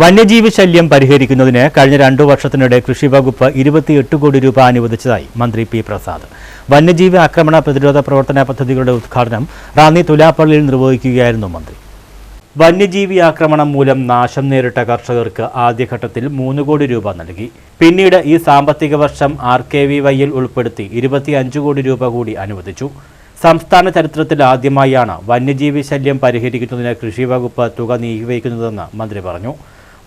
വന്യജീവി ശല്യം പരിഹരിക്കുന്നതിന് കഴിഞ്ഞ രണ്ടു വർഷത്തിനിടെ കൃഷി വകുപ്പ് ഇരുപത്തിയെട്ട് കോടി രൂപ അനുവദിച്ചതായി മന്ത്രി പി പ്രസാദ്. വന്യജീവി ആക്രമണ പ്രതിരോധ പ്രവർത്തന പദ്ധതികളുടെ ഉദ്ഘാടനം റാന്നി തുലാപ്പള്ളിയിൽ നിർവഹിക്കുകയായിരുന്നു മന്ത്രി. വന്യജീവി ആക്രമണം മൂലം നാശം നേരിട്ട കർഷകർക്ക് ആദ്യഘട്ടത്തിൽ മൂന്ന് കോടി രൂപ നൽകി. പിന്നീട് ഈ സാമ്പത്തിക വർഷം ആർ കെ വി വൈയിൽ ഉൾപ്പെടുത്തി ഇരുപത്തിയഞ്ച് കോടി രൂപ കൂടി അനുവദിച്ചു. സംസ്ഥാന ചരിത്രത്തിൽ ആദ്യമായാണ് വന്യജീവി ശല്യം പരിഹരിക്കുന്നതിന് കൃഷി വകുപ്പ് തുക നീക്കിവയ്ക്കുന്നതെന്ന് മന്ത്രി പറഞ്ഞു.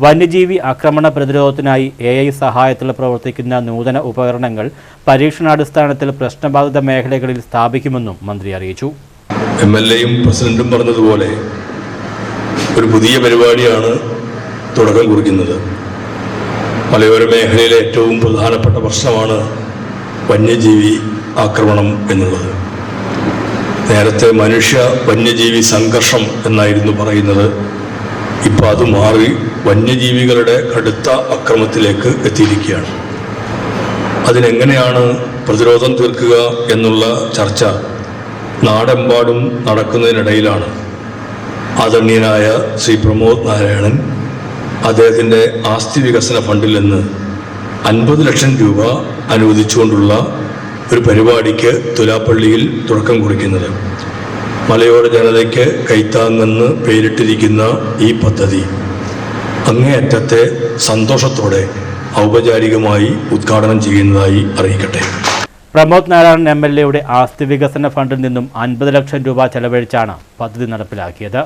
വന്യജീവി ആക്രമണ പ്രതിരോധത്തിനായി എ ഐ സഹായത്തിൽ പ്രവർത്തിക്കുന്ന നൂതന ഉപകരണങ്ങൾ പരീക്ഷണാടിസ്ഥാനത്തിൽ പ്രശ്നബാധിത മേഖലകളിൽ സ്ഥാപിക്കുമെന്നും മന്ത്രി അറിയിച്ചു. എം എൽ എയും പ്രസിഡന്റും പറഞ്ഞതുപോലെ ഒരു പുതിയ പരിപാടിയാണ് തുടക്കം കുറിക്കുന്നത്. മലയോര മേഖലയിലെ ഏറ്റവും പ്രധാനപ്പെട്ട പ്രശ്നമാണ് വന്യജീവി ആക്രമണം എന്നുള്ളത്. നേരത്തെ മനുഷ്യ വന്യജീവി സംഘർഷം എന്നായിരുന്നു പറയുന്നത്. ഇപ്പോൾ അത് മാറി വന്യജീവികളുടെ കടുത്ത അക്രമത്തിലേക്ക് എത്തിയിരിക്കുകയാണ്. അതിനെങ്ങനെയാണ് പ്രതിരോധം തീർക്കുക എന്നുള്ള ചർച്ച നാടെമ്പാടും നടക്കുന്നതിനിടയിലാണ്. ആദരണീയനായ ശ്രീ പ്രമോദ് നാരായണൻ അദ്ദേഹത്തിന്റെ ആസ്തി വികസന ഫണ്ടിൽ നിന്ന് അൻപത് ലക്ഷം രൂപ അനുവദിച്ചുകൊണ്ടുള്ള ഒരു പരിപാടിക്ക് തുലാപ്പള്ളിയിൽ തുടക്കം കുറിക്കുന്നത്. മലയോര ജനതയ്ക്ക് കൈത്താങ്ങെന്ന് പേരിട്ടിരിക്കുന്ന ഈ പദ്ധതി അങ്ങേയറ്റത്തെ സന്തോഷത്തോടെ ഔപചാരികമായി ഉദ്ഘാടനം ചെയ്യുന്നതായി അറിയിക്കട്ടെ. പ്രമോദ് നാരായണൻ എം എൽ എയുടെ ആസ്തി വികസന ഫണ്ടിൽ നിന്നും അൻപത് ലക്ഷം രൂപ ചെലവഴിച്ചാണ് പദ്ധതി നടപ്പിലാക്കിയത്.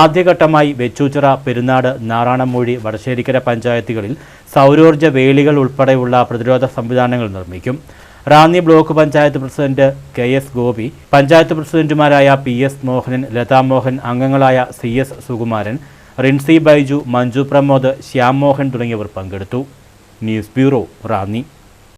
ആദ്യഘട്ടമായി വെച്ചൂച്ചിറ പെരുന്നാട് നാറാണമൂഴി വടശ്ശേരിക്കര പഞ്ചായത്തുകളിൽ സൗരോർജ വേലികൾ ഉൾപ്പെടെയുള്ള പ്രതിരോധ സംവിധാനങ്ങൾ നിർമ്മിക്കും. Ranni block panchayat president K S Gopi panchayat പ്രസിഡന്റുമാരായ പി എസ് മോഹനൻ ലതാ മോഹൻ അംഗങ്ങളായ സി എസ് സുകുമാരൻ റിൻസി ബൈജു മഞ്ജു പ്രമോദ് ശ്യാം മോഹൻ തുടങ്ങിയവർ പങ്കെടുത്തു. News bureau Ranni.